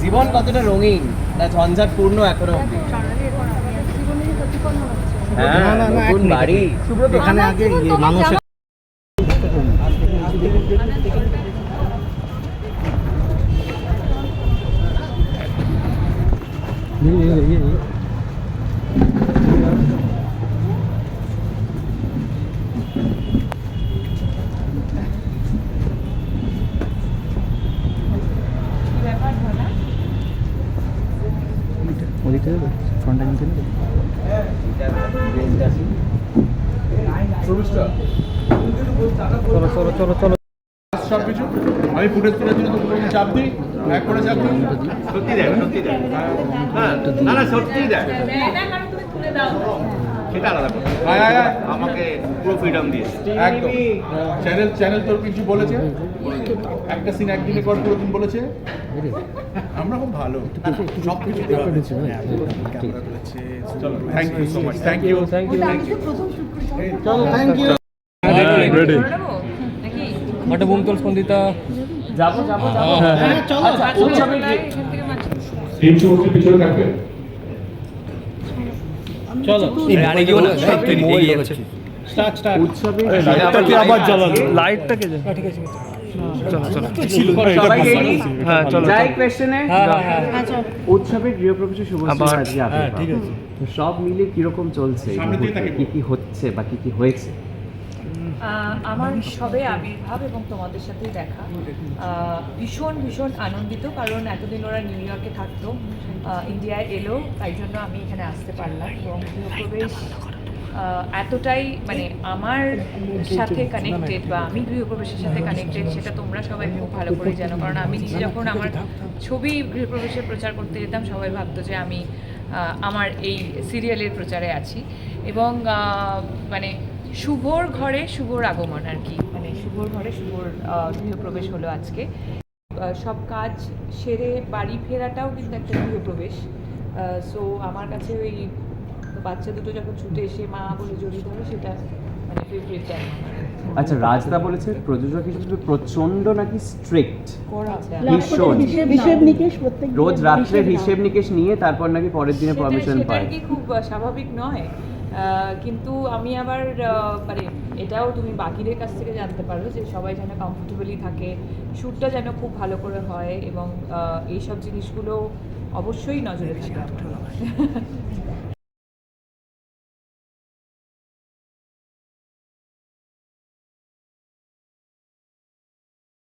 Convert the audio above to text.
জীবন কতটা রঙিন? না ঝঞ্ঝাটপূর্ণ এখনও অব্দি হ্যাঁ না, না, না, এক নতুন বাড়ি। এখানে আগে মানুষের ওদিকটা যাবে ফ্রন্টে নিতে নেবে চলো চলো চলো চলো। সব কিছু আমি ফুটেজ তোলার জন্য দুটো চাপ দিই। এক করে চাপ দিই। সত্যি দেয় সত্যি দেয় হ্যাঁ না না সত্যি দেয় সেটা আলাদা কথা। আয় আয় আয় আমাকে পুরো ফ্রিডম দিয়েছে একদম। চ্যানেল চ্যানেল তোর কিছু বলেছে? একটা সিন একদিনে কর পুরো দিন বলেছে? আমরা খুব ভালো। সব কিছু দেওয়া হয়েছে। চলো thank you so much thank you thank you thank you ready নাকি একটা বুমতল স্পন্দিতা যাব যাব যাব। আচ্ছা সমস্ত পিছনে থাকবে। চলো স্টার্ট স্টার্ট। উৎসবের আবার জ্বালানো লাইটটাকে ঠিক আছে উৎসবের গৃহপ্রবেশের সব মিলে কীরকম চলছে? কি কি হচ্ছে বা কি কি হয়েছে? আমার সবে আবির্ভাব এবং তোমাদের সাথে দেখা। ভীষণ ভীষণ আনন্দিত, কারণ এতদিন ওরা নিউ ইয়র্কে থাকতো ইন্ডিয়ায় এলো, তাই জন্য আমি এখানে আসতে পারলাম এবং গৃহপ্রবেশ এতটাই মানে আমার সাথে কানেক্টেড বা আমি গৃহপ্রবেশের সাথে কানেক্টেড সেটা তোমরা সবাই খুব ভালো করে জানো। কারণ আমি নিজে যখন আমার ছবি গৃহপ্রবেশে প্রচার করতে যেতাম, সবাই ভাবতো যে আমি আমার এই সিরিয়ালের প্রচারে আছি। এবং মানে শুভর ঘরে শুভর আগমন আর কি। মানে শুভর ঘরে শুভর আহ, গৃহপ্রবেশ হলো আজকে। সব কাজ সেরে বাড়ি ফেরাটাও কিন্তু একটা গৃহপ্রবেশ। সো আমার কাছে ওই বাচ্চা দুটো যখন ছুটে এসে মা বলে জড়িয়ে ধরে সেটা মানে ফেভারিট টাইম আচ্ছা রাজদা বলেছে প্রযোজক হিসেবে প্রচণ্ড নাকি স্ট্রিক্ট ভীষণ রোজ রাত্রে হিসেব নিকেশ নিয়ে তারপর নাকি পরের দিনে পারমিশন পায়। কি খুব স্বাভাবিক নয়। কিন্তু আমি আবার মানে এটাও তুমি বাকিদের কাছ থেকে জানতে পারো যে সবাই যেন কমফোর্টেবলি থাকে শ্যুটটা যেন খুব ভালো করে হয় এবং এইসব জিনিসগুলো অবশ্যই নজরে থাকে